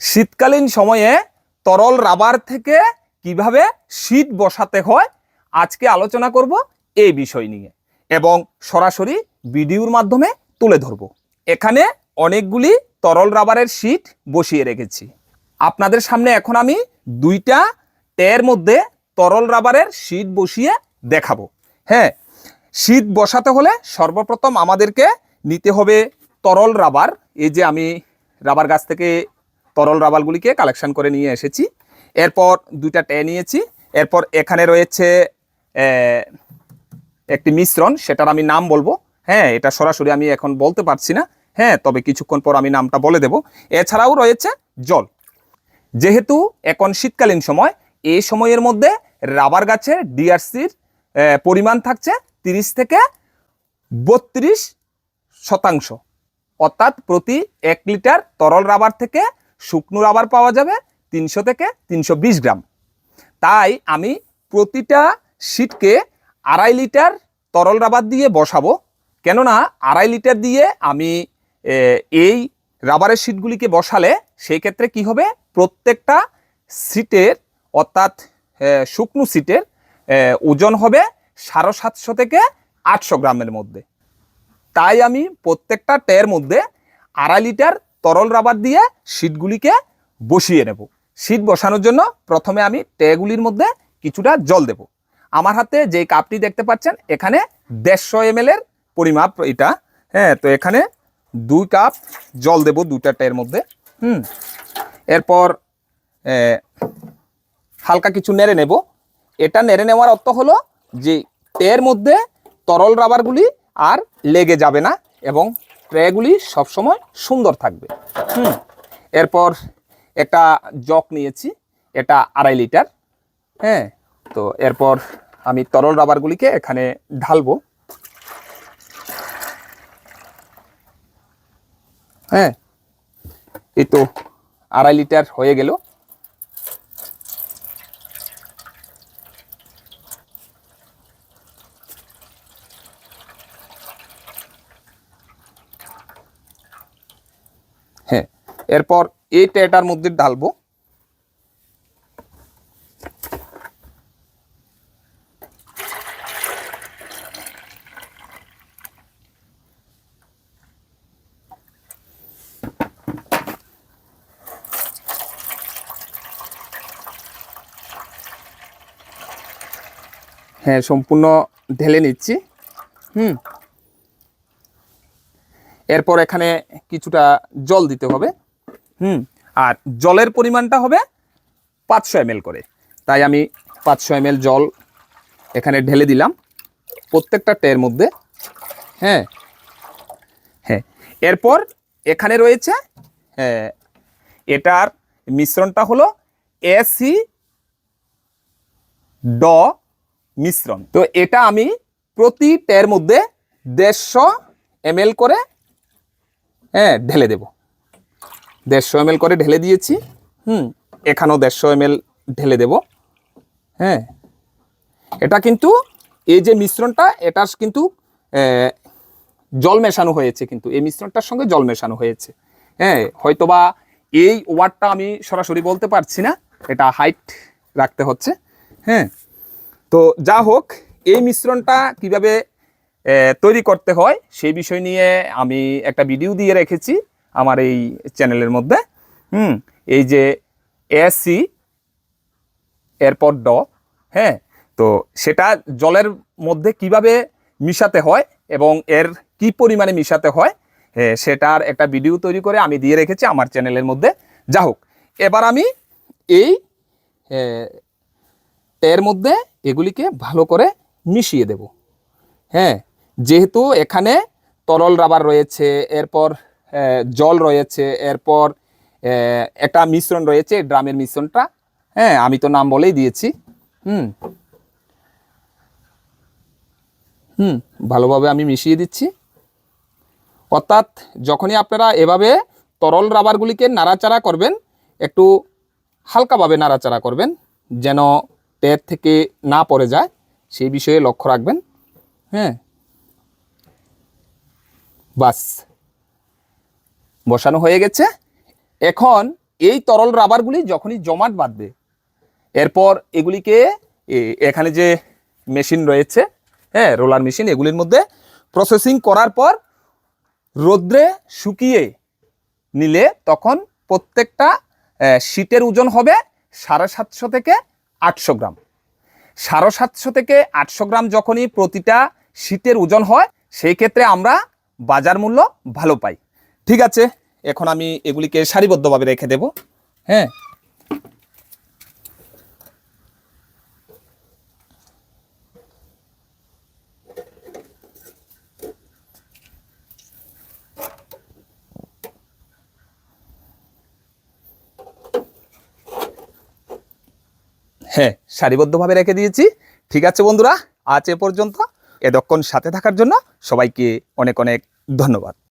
শীতকালীন সময়ে তরল রাবার থেকে কীভাবে শীত বসাতে হয়, আজকে আলোচনা করব এই বিষয় নিয়ে এবং সরাসরি ভিডিওর মাধ্যমে তুলে ধরব। এখানে অনেকগুলি তরল রাবারের শীট বসিয়ে রেখেছি। আপনাদের সামনে এখন আমি দুইটা টের মধ্যে তরল রাবারের শীট বসিয়ে দেখাবো। হ্যাঁ শীত বসাতে হলে সর্বপ্রথম আমাদেরকে নিতে হবে তরল রাবার। এই যে আমি রাবার গাছ থেকে তরল রাবারগুলিকে কালেকশন করে নিয়ে এসেছি। এরপর দুইটা টে নিয়েছি। এরপর এখানে রয়েছে একটি মিশ্রণ, সেটার আমি নাম বলব। হ্যাঁ এটা সরাসরি আমি এখন বলতে পারছি না। হ্যাঁ তবে কিছুক্ষণ পর আমি নামটা বলে দেব। এছাড়াও রয়েছে জল। যেহেতু এখন শীতকালীন সময় এই সময়ের মধ্যে রাবার গাছে ডিআরসির পরিমাণ থাকছে তিরিশ থেকে বত্রিশ শতাংশ। অর্থাৎ প্রতি এক লিটার তরল রাবার থেকে শুকনো রাবার পাওয়া যাবে তিনশো থেকে তিনশো বিশ গ্রাম। তাই আমি প্রতিটা শীটকে আড়াই লিটার তরল রাবার দিয়ে বসাবো। কেননা আড়াই লিটার দিয়ে আমি এই রাবারের শীটগুলিকে বসালে সেই ক্ষেত্রে কি হবে? প্রত্যেকটা সিটের অর্থাৎ শুকনো সিটের ওজন হবে সাড়ে সাতশো থেকে আটশো গ্রামের মধ্যে। তাই আমি প্রত্যেকটা টের মধ্যে আড়াই লিটার তরল রাবার দিয়ে শীটগুলিকে বসিয়ে নেব। শীট বসানোর জন্য প্রথমে আমি টেগুলির মধ্যে কিছুটা জল দেব। আমার হাতে যে কাপটি দেখতে পাচ্ছেন, এখানে দেড়শো এম এর পরিমাপ এটা। হ্যাঁ তো এখানে দুই কাপ জল দেব দুটা টের মধ্যে। হুম, এরপর হালকা কিছু নেড়ে নেব। এটা নেড়ে নেওয়ার অর্থ হলো যে এর মধ্যে তরল রাবারগুলি আর লেগে যাবে না এবং ট্রেগুলি সবসময় সুন্দর থাকবে। হুম, এরপর একটা জগ নিয়েছি, এটা আড়াই লিটার হ্যাঁ তো এরপর আমি তরল রাবারগুলিকে এখানে ঢালবো। হ্যাঁ এই তো আড়াই লিটার হয়ে গেল হ্যাঁ এরপর এই ট্রেটার মধ্যে ঢালবো। হ্যাঁ সম্পূর্ণ ঢেলে নিচ্ছি। হুম। এরপর এখানে কিছুটা জল দিতে হবে। হুম আর জলের পরিমাণটা হবে পাঁচশো এম করে। তাই আমি পাঁচশো এম জল এখানে ঢেলে দিলাম প্রত্যেকটা টের মধ্যে। হ্যাঁ হ্যাঁ এরপর এখানে রয়েছে হ্যাঁ, এটার মিশ্রণটা হলো এসি ড মিশ্রণ। তো এটা আমি প্রতি টের মধ্যে দেড়শো এম করে হ্যাঁ ঢেলে দেব। দেড়শো এম করে ঢেলে দিয়েছি। হুম, এখানেও দেড়শো এম ঢেলে দেব। হ্যাঁ এটা কিন্তু এই যে মিশ্রণটা এটা কিন্তু জল মেশানো হয়েছে কিন্তু। এই মিশ্রণটার সঙ্গে জল মেশানো হয়েছে। হ্যাঁ হয়তোবা এই ওয়ার্ডটা আমি সরাসরি বলতে পারছি না, এটা হাইট রাখতে হচ্ছে। হ্যাঁ তো যা হোক, এই মিশ্রণটা কীভাবে তৈরি করতে হয়, সেই বিষয় নিয়ে আমি একটা ভিডিও দিয়ে রেখেছি। আমার এই চ্যানেলের মধ্যে। হুম, এই যে এসি এরপর ড হ্যাঁ তো সেটা জলের মধ্যে কীভাবে মিশাতে হয় এবং এর কি পরিমাণে মিশাতে হয় সেটার একটা ভিডিও তৈরি করে আমি দিয়ে রেখেছি আমার চ্যানেলের মধ্যে। যা হোক, এবার আমি এই এর মধ্যে এগুলিকে ভালো করে মিশিয়ে দেব। হ্যাঁ যেহেতু এখানে তরল রাবার রয়েছে, এরপর জল রয়েছে, এরপর একটা মিশ্রণ রয়েছে ড্রামের মিশ্রণটা। হ্যাঁ আমি তো নাম বলেই দিয়েছি। হুম। হুম, ভালোভাবে আমি মিশিয়ে দিচ্ছি। অর্থাৎ যখনই আপনারা এভাবে তরল রাবারগুলিকে নাড়াচাড়া করবেন, একটু হালকাভাবে নাড়াচাড়া করবেন, যেন টের থেকে না পড়ে যায়, সেই বিষয়ে লক্ষ্য রাখবেন। হ্যাঁ। বাস। বসানো হয়ে গেছে। এখন এই তরল রাবারগুলি যখনই জমাট বাঁধবে, এরপর এগুলিকে এখানে যে মেশিন রয়েছে হ্যাঁ রোলার মেশিন, এগুলির মধ্যে প্রসেসিং করার পর রোদ্রে শুকিয়ে নিলে তখন প্রত্যেকটা শীটের ওজন হবে সাড়ে সাতশো থেকে আটশো গ্রাম। সাড়ে সাতশো থেকে আটশো গ্রাম যখনই প্রতিটা শীতের ওজন হয়, সেই ক্ষেত্রে আমরা বাজার মূল্য ভালো পাই। ঠিক আছে, এখন আমি এগুলিকে সারিবদ্ধভাবে রেখে দেব হ্যাঁ? হ্যাঁ সারিবদ্ধভাবে রেখে দিয়েছি, ঠিক আছে বন্ধুরা? আজ এ পর্যন্ত, এতক্ষণ সাথে থাকার জন্য সবাইকে অনেক অনেক ধন্যবাদ।